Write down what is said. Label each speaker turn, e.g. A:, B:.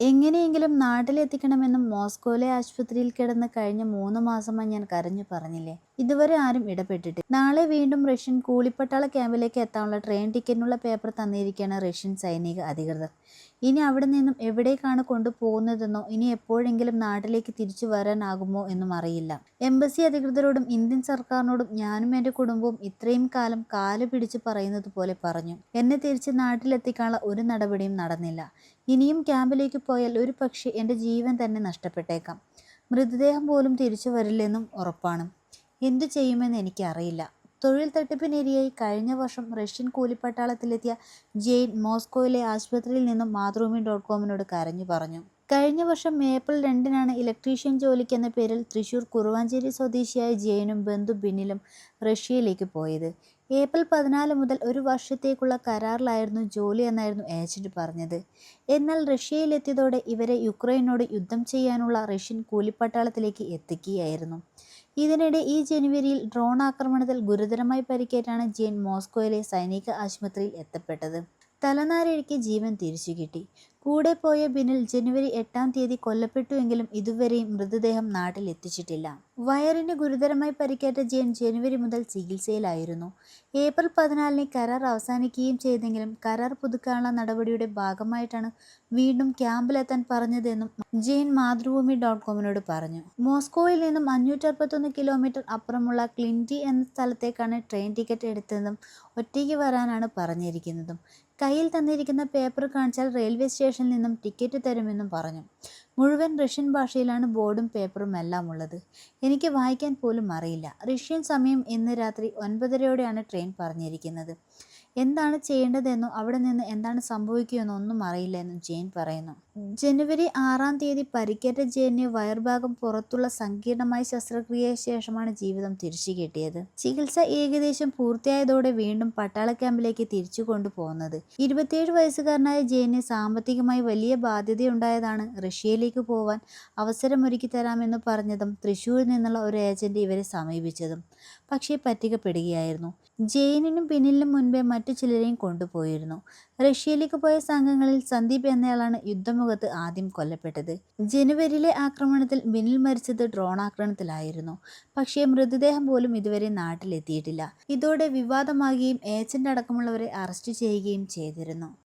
A: എങ്ങനെയെങ്കിലും നാട്ടിലെത്തിക്കണമെന്നും മോസ്കോയിലെ ആശുപത്രിയിൽ കിടന്ന് കഴിഞ്ഞ മൂന്ന് മാസമായി ഞാൻ കരഞ്ഞു പറഞ്ഞില്ലേ? ഇതുവരെ ആരും ഇടപെട്ടിട്ട് നാളെ വീണ്ടും റഷ്യൻ കൂലിപ്പട്ടാള ക്യാമ്പിലേക്ക് എത്താനുള്ള ട്രെയിൻ ടിക്കറ്റിനുള്ള പേപ്പർ തന്നിരിക്കുകയാണ് റഷ്യൻ സൈനിക അധികൃതർ. ഇനി അവിടെ നിന്നും എവിടേക്കാണ് കൊണ്ടുപോകുന്നതെന്നോ ഇനി എപ്പോഴെങ്കിലും നാട്ടിലേക്ക് തിരിച്ചു വരാനാകുമോ എന്നും അറിയില്ല. എംബസി അധികൃതരോടും ഇന്ത്യൻ സർക്കാരിനോടും ഞാനും എന്റെ കുടുംബവും ഇത്രയും കാലം കാൽ പിടിച്ച് പറയുന്നത് പോലെ പറഞ്ഞു. എന്നെ തിരിച്ച് നാട്ടിലെത്തിക്കാനുള്ള ഒരു നടപടിയും നടന്നില്ല. ഇനിയും ക്യാമ്പിലേക്ക് പോയാൽ ഒരു പക്ഷേ എന്റെ ജീവൻ തന്നെ നഷ്ടപ്പെട്ടേക്കാം. മൃതദേഹം പോലും തിരിച്ചു വരില്ലെന്നും ഉറപ്പാണ്. എന്തു ചെയ്യുമെന്ന് എനിക്കറിയില്ല. തൊഴിൽ തട്ടിപ്പിനിരയായി കഴിഞ്ഞ വർഷം റഷ്യൻ കൂലിപ്പട്ടാളത്തിലെത്തിയ ജെയിൻ മോസ്കോയിലെ ആശുപത്രിയിൽ നിന്നും മാതൃഭൂമി ഡോട്ട് കോമിനോട് കരഞ്ഞു പറഞ്ഞു. കഴിഞ്ഞ വർഷം ഏപ്രിൽ രണ്ടിനാണ് ഇലക്ട്രീഷ്യൻ ജോലിക്കെന്ന പേരിൽ തൃശൂർ കുറുവാഞ്ചേരി സ്വദേശിയായ ജെയിനും ബന്ധു ബിന്നിലും റഷ്യയിലേക്ക് പോയത്. ഏപ്രിൽ പതിനാല് മുതൽ ഒരു വർഷത്തേക്കുള്ള കരാറിലായിരുന്നു ജോലി എന്നായിരുന്നു ഏജന്റ് പറഞ്ഞത്. എന്നാൽ റഷ്യയിലെത്തിയതോടെ ഇവരെ യുക്രൈനോട് യുദ്ധം ചെയ്യാനുള്ള റഷ്യൻ കൂലിപ്പട്ടാളത്തിലേക്ക് എത്തിക്കുകയായിരുന്നു. ഇതിനിടെ ഈ ജനുവരിയിൽ ഡ്രോൺ ആക്രമണത്തിൽ ഗുരുതരമായി പരിക്കേറ്റാണ് ജെയിൻ മോസ്കോയിലെ സൈനിക ആശുപത്രിയിൽ എത്തപ്പെട്ടത്. തലനാരിഴയ്ക്ക് ജീവൻ തിരിച്ചു കിട്ടി കൂടെ പോയ ബിനിൽ ജനുവരി എട്ടാം തീയതി കൊല്ലപ്പെട്ടുവെങ്കിലും ഇതുവരെയും മൃതദേഹം നാട്ടിൽ എത്തിച്ചിട്ടില്ല. വയറിന് ഗുരുതരമായി പരിക്കേറ്റ ജയൻ ജനുവരി മുതൽ ചികിത്സയിലായിരുന്നു. ഏപ്രിൽ പതിനാലിന് കരാർ അവസാനിക്കുകയും ചെയ്തെങ്കിലും കരാർ പുതുക്കാനുള്ള നടപടിയുടെ ഭാഗമായിട്ടാണ് വീണ്ടും ക്യാമ്പിലെത്താൻ പറഞ്ഞതെന്നും ജയൻ മാതൃഭൂമി ഡോട്ട് കോമിനോട് പറഞ്ഞു. മോസ്കോയിൽ നിന്നും അഞ്ഞൂറ്ററുപത്തൊന്ന് കിലോമീറ്റർ അപ്പുറമുള്ള ക്ലിന്റി എന്ന സ്ഥലത്തേക്കാണ് ട്രെയിൻ ടിക്കറ്റ് എടുത്തതെന്നും ഒറ്റയ്ക്ക് വരാനാണ് പറഞ്ഞിരിക്കുന്നതും. കയ്യിൽ തന്നിരിക്കുന്ന പേപ്പർ കാണിച്ചാൽ റെയിൽവേ സ്റ്റേഷനിൽ നിന്നും ടിക്കറ്റ് തരുമെന്നും പറഞ്ഞു. മുഴുവൻ റഷ്യൻ ഭാഷയിലാണ് ബോർഡും പേപ്പറും എല്ലാം ഉള്ളത്. എനിക്ക് വായിക്കാൻ പോലും അറിയില്ല. റഷ്യൻ സമയം ഇന്ന് രാത്രി ഒൻപതരയോടെയാണ് ട്രെയിൻ പറഞ്ഞിരിക്കുന്നത്. എന്താണ് ചെയ്യേണ്ടതെന്നോ അവിടെ നിന്ന് എന്താണ് സംഭവിക്കുകയെന്നോ ഒന്നും അറിയില്ല എന്നും ജെയിൻ പറയുന്നു. ജനുവരി ആറാം തീയതി പരിക്കേറ്റ ജയന് വയർഭാഗം പുറത്തുള്ള സങ്കീർണമായ ശസ്ത്രക്രിയയ്ക്ക് ശേഷമാണ് ജീവിതം തിരിച്ചു കിട്ടിയത്. ചികിത്സ ഏകദേശം പൂർത്തിയായതോടെ വീണ്ടും പട്ടാള ക്യാമ്പിലേക്ക് തിരിച്ചു കൊണ്ടുപോകുന്നത്. ഇരുപത്തിയേഴ് വയസ്സുകാരനായ ജയന് സാമ്പത്തികമായി വലിയ ബാധ്യതയുണ്ടായതാണ് റഷ്യയിലേക്ക് പോവാൻ അവസരമൊരുക്കി തരാമെന്ന് പറഞ്ഞതും തൃശ്ശൂരിൽ നിന്നുള്ള ഒരു ഏജന്റ് ഇവരെ സമീപിച്ചതും പക്ഷേ പറ്റിക്കപ്പെടുകയായിരുന്നു. ജയിനിനും പിന്നിലും മുൻപേ മറ്റു ചിലരെയും കൊണ്ടുപോയിരുന്നു. റഷ്യയിലേക്ക് പോയ സംഘങ്ങളിൽ സന്ദീപ് എന്നയാളാണ് യുദ്ധമുഖത്ത് ആദ്യം കൊല്ലപ്പെട്ടത്. ജനുവരിയിലെ ആക്രമണത്തിൽ ബിനിൽ മരിച്ചത് ഡ്രോൺ ആക്രമണത്തിലായിരുന്നു. പക്ഷേ മൃതദേഹം പോലും ഇതുവരെ നാട്ടിലെത്തിയിട്ടില്ല. ഇതോടെ വിവാദമാകുകയും ഏജന്റ് അടക്കമുള്ളവരെ അറസ്റ്റ് ചെയ്യുകയും ചെയ്തിരുന്നു.